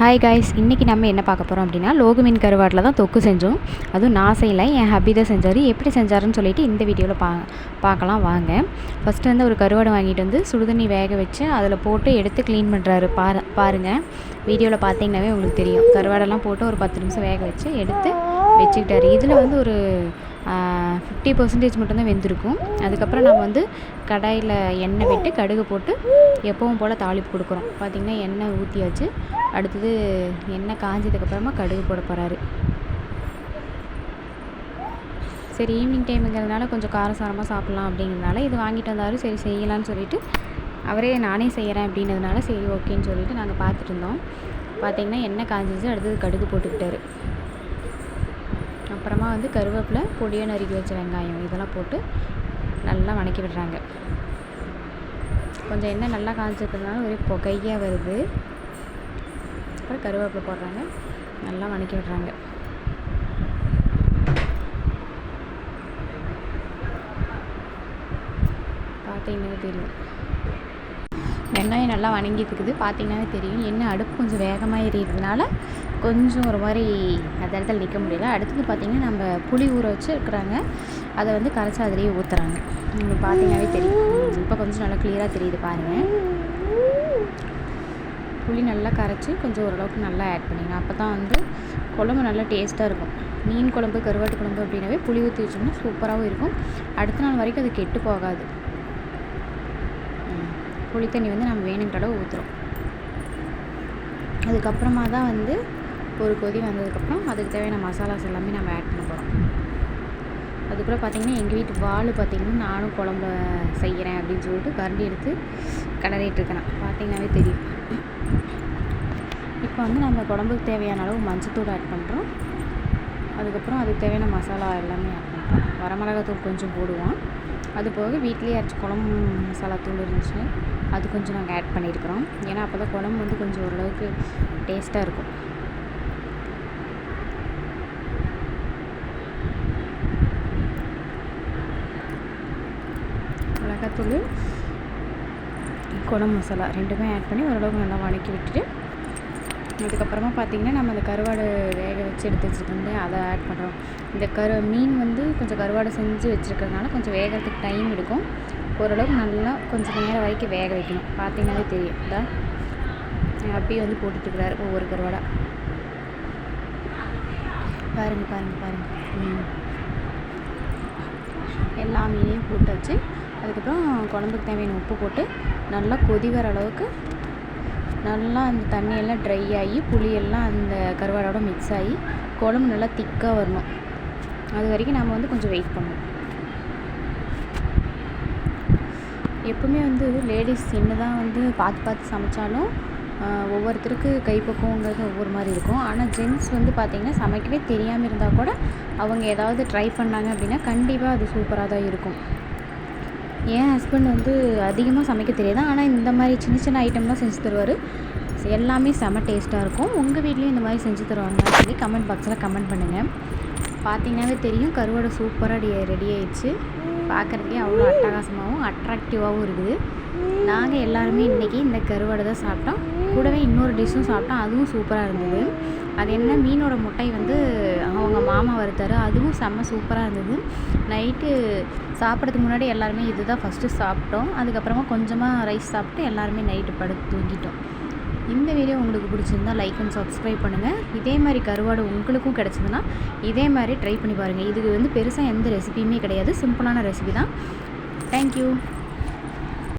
Hi guys இன்றைக்கி நம்ம என்ன பார்க்க போகிறோம் அப்படின்னா லோகு மீன் கருவாட்டில் தான் தொக்கு செஞ்சோம். அதுவும் நான் செய்யலை என் ஹப்பி தான் செஞ்சார். எப்படி செஞ்சாருன்னு சொல்லிட்டு இந்த வீடியோவில் பா பார்க்கலாம் வாங்க. ஃபஸ்ட்டு வந்து ஒரு கருவாடை வாங்கிட்டு வந்து சுடுதண்ணி வேக வச்சு அதில் போட்டு எடுத்து க்ளீன் பண்ணுறாரு பாரு பாருங்கள் வீடியோவில் பார்த்தீங்கன்னாவே உங்களுக்கு தெரியும். கருவாடெல்லாம் போட்டு ஒரு பத்து நிமிஷம் வேக வச்சு எடுத்து வச்சுக்கிட்டாரு. இதில் வந்து ஒரு ஃபிஃப்டி பர்சன்டேஜ் மட்டும்தான் வெந்திருக்கும். அதுக்கப்புறம் நம்ம வந்து கடாயில் எண்ணெய் விட்டு கடுகு போட்டு எப்பவும் போல் தாளிப்பு கொடுக்குறோம். பார்த்திங்கன்னா எண்ணெய் ஊற்றியாச்சு அடுத்தது எண்ணெய் காஞ்சதுக்கப்புறமா கடுகு போட போகிறாரு சரி ஈவினிங் டைமுங்கிறதுனால கொஞ்சம் காரசாரமாக சாப்பிட்லாம் அப்படிங்கிறதுனால இது வாங்கிட்டு வந்தார். சரி செய்யலான்னு சொல்லிட்டு அவரே நானே செய்கிறேன் அப்படின்னதுனால சரி ஓகேன்னு சொல்லிட்டு நாங்கள் பார்த்துட்டு இருந்தோம். பார்த்திங்கன்னா எண்ணெய் காஞ்சிச்சு அடுத்தது கடுகு போட்டுக்கிட்டாரு. அப்புறமா வந்து கருவேப்பிலை பொடியை நறுக்கி வச்ச வெங்காயம் இதெல்லாம் போட்டு நல்லா வணக்கி விடுறாங்க. கொஞ்சம் எண்ணெய் நல்லா காய்ச்சதுனால ஒரே புகையாக வருது. அப்புறம் கருவேப்பிலை போடுறாங்க. நல்லா வணக்கி விடுறாங்க. பார்த்தீங்கன்னா தெரியும். வெங்காயம் நல்லா வணங்கிட்டு இருக்குது பார்த்தீங்கன்னாவே தெரியும். எண்ணெய் அடுப்பு கொஞ்சம் வேகமாக எறியதுனால கொஞ்சம் ஒரு மாதிரி அந்த இடத்துல நிற்க முடியல. அடுத்தது பார்த்திங்கன்னா நம்ம புளி ஊற வச்சு இருக்கிறாங்க அதை வந்து கரைச்சி அதிலேயே ஊற்றுறாங்க உங்களுக்கு பார்த்தீங்கன்னாவே தெரியும். இப்போ கொஞ்சம் நல்லா கிளியராக தெரியுது பாருங்கள் புளி நல்லா கரைச்சி கொஞ்சம் ஓரளவுக்கு நல்லா ஆட் பண்ணிங்க. அப்போ தான் வந்து குழம்பு நல்லா டேஸ்ட்டாக இருக்கும். மீன் குழம்பு கருவாட்டு குழம்பு அப்படின்னாவே புளி ஊற்றி வச்சோம்னா சூப்பராகவும் இருக்கும். அடுத்த நாள் வரைக்கும் அது கெட்டு போகாது. புளி தண்ணி வந்து நம்ம வேணுங்கிற அளவு ஊற்றுறோம் அதுக்கப்புறமா தான் வந்து ஒரு கொதி வந்ததுக்கப்புறம் அதுக்கு தேவையான மசாலாஸ் எல்லாமே நம்ம ஆட் பண்ண போகிறோம் அதுக்கப்புறம் பார்த்திங்கன்னா எங்கள் வீட்டு வாள் பார்த்திங்கன்னா நானும் குழம்பு செய்கிறேன் அப்படின்னு சொல்லிட்டு கரண்டி எடுத்து கிளறிட்டு இருக்கேன். பார்த்திங்கனாவே தெரியும். இப்போ வந்து நம்ம குழம்புக்கு தேவையான அளவு மஞ்சத்தூள் ஆட் பண்ணுறோம் அதுக்கப்புறம் அதுக்கு தேவையான மசாலா எல்லாமே ஆட் பண்ணுறோம் வரமிளகாத்தூள் கொஞ்சம் போடுவோம். அது போக வீட்லேயே அரைச்சி குழம்பு மசாலா தூள் இருந்துச்சு அது கொஞ்சம் நாங்கள் ஆட் பண்ணியிருக்கிறோம். ஏன்னா அப்போ தான் குழம்பு வந்து கொஞ்சம் ஓரளவுக்கு டேஸ்ட்டாக இருக்கும். மிளகாத்தூள் குடம் மசாலா ரெண்டுமே ஆட் பண்ணி ஓரளவுக்கு நல்லா வணக்கி விட்டுட்டு அதுக்கப்புறமா பார்த்திங்கன்னா நம்ம அந்த கருவாடு வேக வச்சு எடுத்து வச்சுருக்கோம் அதை ஆட் பண்ணுறோம் இந்த கரு மீன் வந்து கொஞ்சம் கருவாடை செஞ்சு வச்சுருக்கிறதுனால கொஞ்சம் வேகிறதுக்கு டைம் எடுக்கும். ஓரளவுக்கு நல்லா கொஞ்சம் நேரம் வரைக்கும் வேக வைக்கணும். பார்த்திங்கனாலே தெரியும். தான் அப்படியே வந்து போட்டுட்ருக்கிறாரு ஒவ்வொரு கருவாடாக பாருங்கள் பாருங்கள் பாருங்கள் எல்லா மீனையும் போட்டாச்சு. அதுக்கப்புறம் குழம்புக்கு தேவையான உப்பு போட்டு நல்லா கொதி வர அளவுக்கு நல்லா அந்த தண்ணியெல்லாம் ட்ரை ஆகி புளியெல்லாம் அந்த கருவாடோட மிக்ஸ் ஆகி குழம்பு நல்லா திக்காக வரணும். அது வரைக்கும் நம்ம வந்து கொஞ்சம் வெயிட் பண்ணணும். எப்பவுமே வந்து லேடிஸ் என்ன தான் வந்து பார்த்து பார்த்து சமைச்சாலும் ஒவ்வொருத்தருக்கு கைப்பக்குவங்கிறது ஒவ்வொரு மாதிரி இருக்கும். ஆனால் ஜென்ட்ஸ் வந்து பார்த்திங்கன்னா சமைக்கவே தெரியாமல் இருந்தால் கூட அவங்க ஏதாவது ட்ரை பண்ணாங்க அப்படின்னா கண்டிப்பாக அது சூப்பராக தான் இருக்கும். என் ஹஸ்பண்ட் வந்து அதிகமாக சமைக்க தெரியாது. ஆனால் இந்த மாதிரி சின்ன சின்ன ஐட்டம்லாம் செஞ்சு தருவார். எல்லாமே செம டேஸ்ட்டாக இருக்கும். உங்கள் வீட்லேயும் இந்த மாதிரி செஞ்சு தருவாங்கன்னு சொல்லி கமெண்ட் பாக்ஸில் கமெண்ட் பண்ணுங்கள் பார்த்தீங்கன்னாவே தெரியும். கருவாடை சூப்பராக ரெடி ஆயிடுச்சு. பார்க்குறதுக்கே அவ்வளோ அட்டகாசமாகவும் அட்ராக்டிவாகவும் இருக்குது. நாங்கள் எல்லாருமே இன்றைக்கி இந்த கருவாடை தான் சாப்பிட்டோம். கூடவே இன்னொரு டிஷ்ஷும் சாப்பிட்டோம். அதுவும் சூப்பராக இருந்தது. அது என்ன? மீனோட முட்டை வந்து அவங்க மாமா வறுத்தார். அதுவும் செம்ம சூப்பராக இருந்தது. நைட்டு சாப்பிட்றதுக்கு முன்னாடி எல்லாருமே இது தான் ஃபஸ்ட்டு சாப்பிட்டோம். அதுக்கப்புறமா கொஞ்சமாக ரைஸ் சாப்பிட்டு எல்லாருமே நைட்டு படுத்து தூங்கிட்டோம். இந்த வீடியோ உங்களுக்கு பிடிச்சிருந்தா லைக் அண்ட் சப்ஸ்கிரைப் பண்ணுங்கள் இதே மாதிரி கருவாடு உங்களுக்கும் கிடச்சிதுன்னா இதே மாதிரி ட்ரை பண்ணி பாருங்கள் இதுக்கு வந்து பெருசாக எந்த ரெசிபியுமே கிடையாது. சிம்பிளான ரெசிபி தான். தேங்க்யூ